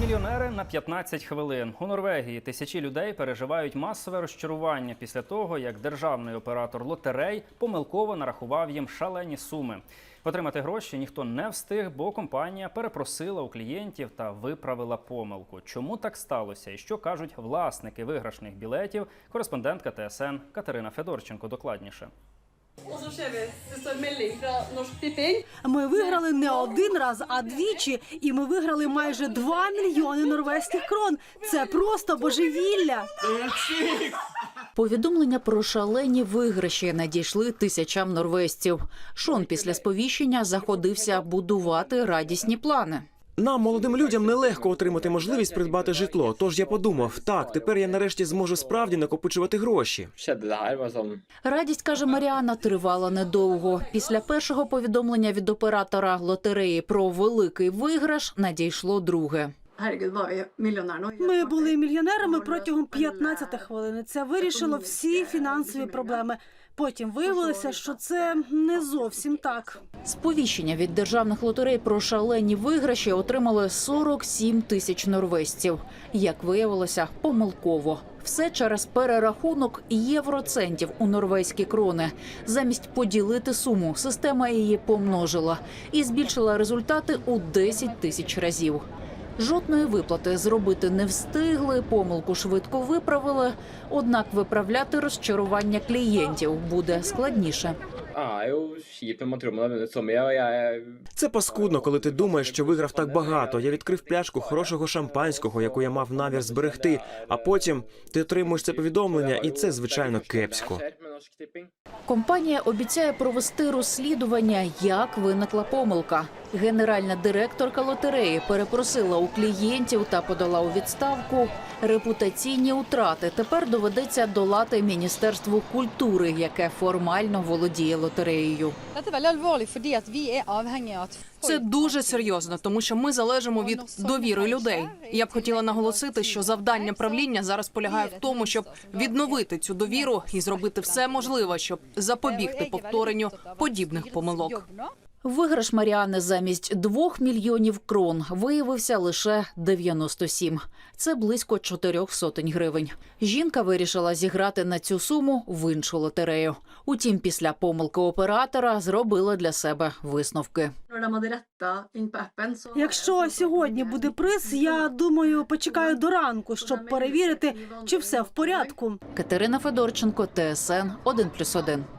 Мільйонери на 15 хвилин у Норвегії тисячі людей переживають масове розчарування після того, як державний оператор лотерей помилково нарахував їм шалені суми. Отримати гроші ніхто не встиг, бо компанія перепросила у клієнтів та виправила помилку. Чому так сталося і що кажуть власники виграшних білетів? Кореспондентка ТСН Катерина Федорченко докладніше. Og så ser vi det står melding fra Norsk Tipping. Ми виграли не один раз, а двічі, і ми виграли майже 2 мільйони норвезьких крон. Це просто божевілля. Повідомлення про шалені виграші надійшли тисячам норвезців. Шон після сповіщення заходився будувати радісні плани. Нам, молодим людям, нелегко отримати можливість придбати житло. Тож я подумав, так, тепер я нарешті зможу справді накопичувати гроші. Радість каже Маріана тривала недовго. Після першого повідомлення від оператора лотереї про великий виграш надійшло друге. Herregud, var vi millionær nå? Ми були мільйонерами протягом 15 хвилин. Це вирішило всі фінансові проблеми. Потім виявилося, що це не зовсім так. Сповіщення від державних лотерей про шалені виграші отримали 47 тисяч норвезців. Як виявилося, помилково. Все через перерахунок євроцентів у норвезькі крони. Замість поділити суму, система її помножила і збільшила результати у 10 тисяч разів. Жодної виплати зробити не встигли, помилку швидко виправили. Однак виправляти розчарування клієнтів буде складніше. Er jo kjipt når man tror man har vunnet så mye, og jeg Це паскудно, коли ти думаєш, що виграв так багато. Я відкрив пляшку хорошого шампанського, яку я мав намір зберегти. А потім ти отримуєш це повідомлення, і це звичайно кепсько. Компанія обіцяє провести розслідування, як виникла помилка. Генеральна директорка лотереї перепросила у клієнтів та подала у відставку. Репутаційні утрати тепер доведеться долати Міністерству культури, яке формально володіє лотереєю. Dette er er Це дуже серйозно, тому що ми залежимо від довіри людей. Я б хотіла наголосити, що завдання правління зараз полягає в тому, щоб відновити цю довіру і зробити все можливе, щоб запобігти повторенню подібних помилок. Виграш Маріани замість двох мільйонів крон виявився лише 97. Це близько чотирьох сотень гривень. Жінка вирішила зіграти на цю суму в іншу лотерею. Утім, після помилки оператора зробила для себе висновки. Якщо сьогодні буде приз, я думаю, почекаю до ранку, щоб перевірити, чи все в порядку. Катерина Федорченко, ТСН 1+,1.